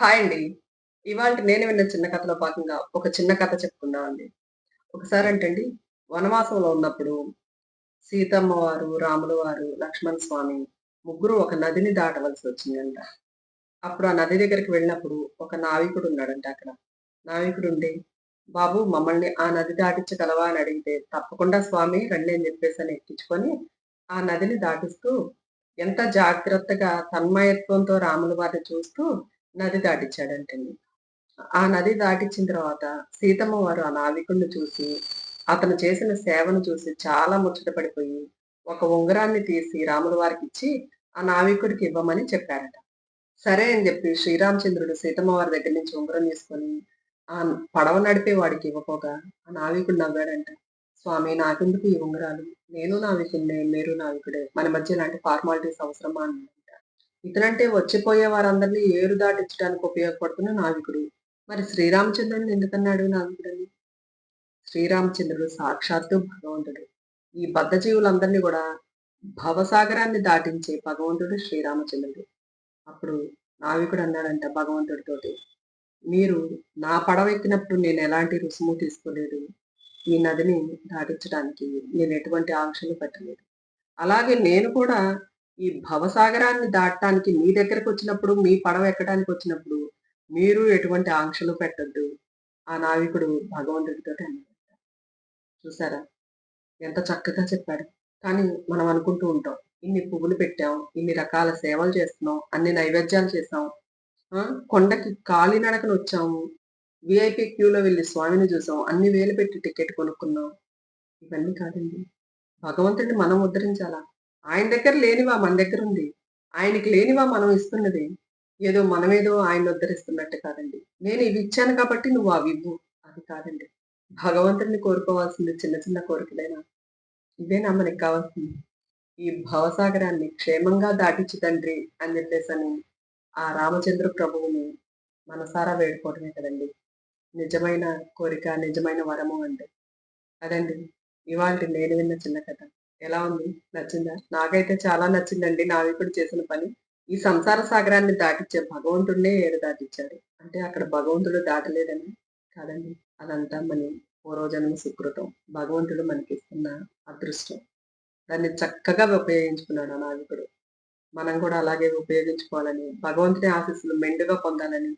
Hi అండి. ఇవాళ నేను విన్న చిన్న కథలో భాగంగా ఒక చిన్న కథ చెప్పుకుందామండి. ఒకసారి అంటండి వనవాసంలో ఉన్నప్పుడు సీతమ్మ వారు, రాముల వారు, లక్ష్మణ స్వామి ముగ్గురు ఒక నదిని దాటవలసి వచ్చిందంట. అప్పుడు ఆ నది దగ్గరికి వెళ్ళినప్పుడు ఒక నావికుడు ఉన్నాడంట అక్కడ. నావికుడు ఉండి, బాబు మమ్మల్ని ఆ నది దాటించగలవా అని అడిగితే, తప్పకుండా స్వామి రండి అని చెప్పేసి అని ఎక్కించుకొని ఆ నదిని దాటిస్తూ ఎంత జాగ్రత్తగా తన్మయత్వంతో రాముల వారిని చూస్తూ నది దాటిచ్చాడంటండి. ఆ నది దాటిచ్చిన తర్వాత సీతమ్మ వారు ఆ నావికుడిని చూసి, అతను చేసిన సేవను చూసి చాలా ముచ్చట పడిపోయి, ఒక ఉంగరాన్ని తీసి రాముల వారికి ఇచ్చి ఆ నావికుడికి ఇవ్వమని చెప్పారట. సరే అని చెప్పి శ్రీరామచంద్రుడు సీతమ్మ వారి దగ్గర నుంచి ఉంగరం తీసుకొని, ఆ పడవ నడిపే వాడికి ఇవ్వపోగా, ఆ నావికుడు నవ్వాడంట. స్వామి నాకెందుకు ఈ ఉంగరాలు? నేను నావికుడినే, మీరు నావికుడే. మన మధ్య ఇలాంటి ఫార్మాలిటీస్ అవసరమా అన్నాడు ఇతనంటే వచ్చిపోయే వారందరినీ ఏరు దాటించడానికి ఉపయోగపడుతున్న నావికుడు. మరి శ్రీరామచంద్రుడిని ఎందుకన్నాడు నావికుడని? శ్రీరామచంద్రుడు సాక్షాత్తు భగవంతుడు. ఈ బద్ధజీవులందరినీ కూడా భవసాగరాన్ని దాటించే భగవంతుడు శ్రీరామచంద్రుడు. అప్పుడు నావికుడు అన్నాడంట భగవంతుడితోటి, మీరు నా పడవ ఎక్కినప్పుడు నేను ఎలాంటి రుసుము తీసుకోలేదు. ఈ నదిని దాటించడానికి నేను ఎటువంటి ఆంక్షలు పెట్టలేదు. అలాగే నేను కూడా ఈ భవసాగరాన్ని దాటడానికి మీ దగ్గరకు వచ్చినప్పుడు, మీ పడవ ఎక్కడానికి వచ్చినప్పుడు మీరు ఎటువంటి ఆంక్షలు పెట్టొద్దు. ఆ నావికుడు భగవంతుడితో చూసారా? ఎంత చక్కగా చెప్పాడు. కానీ మనం అనుకుంటూ ఉంటాం. ఇన్ని పువ్వులు పెట్టాం, ఇన్ని రకాల సేవలు చేస్తున్నాం, అన్ని నైవేద్యాలు చేసాం. కొండకి కాలినడకన వచ్చాము. వీఐపీ క్యూలో వెళ్ళి స్వామిని చూసాం. అన్ని వేలు పెట్టి టికెట్ కొనుక్కున్నాం. ఇవన్నీ కాదండి. భగవంతుడిని మనం ఉద్ధరించాలా? ఆయన దగ్గర లేనివా మన దగ్గర ఉంది. ఆయనకి లేనివా మనం ఇస్తున్నది. ఏదో మనమేదో ఆయన ఉద్ధరిస్తున్నట్టు కాదండి. నేను ఇవి ఇచ్చాను కాబట్టి నువ్వు అవి ఇవ్వు. అది కాదండి. భగవంతుడిని కోరుకోవాల్సింది చిన్న చిన్న కోరికలేనా? ఇవేనా మనకి కావాల్సింది? ఈ భవసాగరాన్ని క్షేమంగా దాటించు తండ్రి అని చెప్పేసని ఆ రామచంద్ర ప్రభువుని మనసారా వేడుకోవడమే కదండి. నిజమైన కోరిక, నిజమైన వరము అంటే. అదండి ఇవాళ నేను విన్న చిన్న కథ. ఎలా ఉంది? నచ్చిందా? నాకైతే చాలా నచ్చిందండి నావికుడు చేసిన పని. ఈ సంసార సాగరాన్ని దాటిచ్చే భగవంతుడినే ఏరు దాటిచ్చాడు. అంటే అక్కడ భగవంతుడు దాటలేదని కాదండి. అదంతా మన పూర్వజన్మ సుకృతం. భగవంతుడు మనకిస్తున్న అదృష్టం. దాన్ని చక్కగా ఉపయోగించుకున్నాడు ఆ నావికుడు. మనం కూడా అలాగే ఉపయోగించుకోవాలని, భగవంతుని ఆశీస్సులు మెండుగా పొందాలని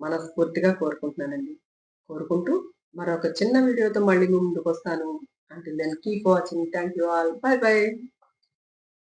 మనస్ఫూర్తిగా కోరుకుంటున్నానండి. కోరుకుంటూ మరొక చిన్న వీడియోతో మళ్ళీ ముందుకు వస్తాను Until then, keep watching. Thank you all. Bye bye.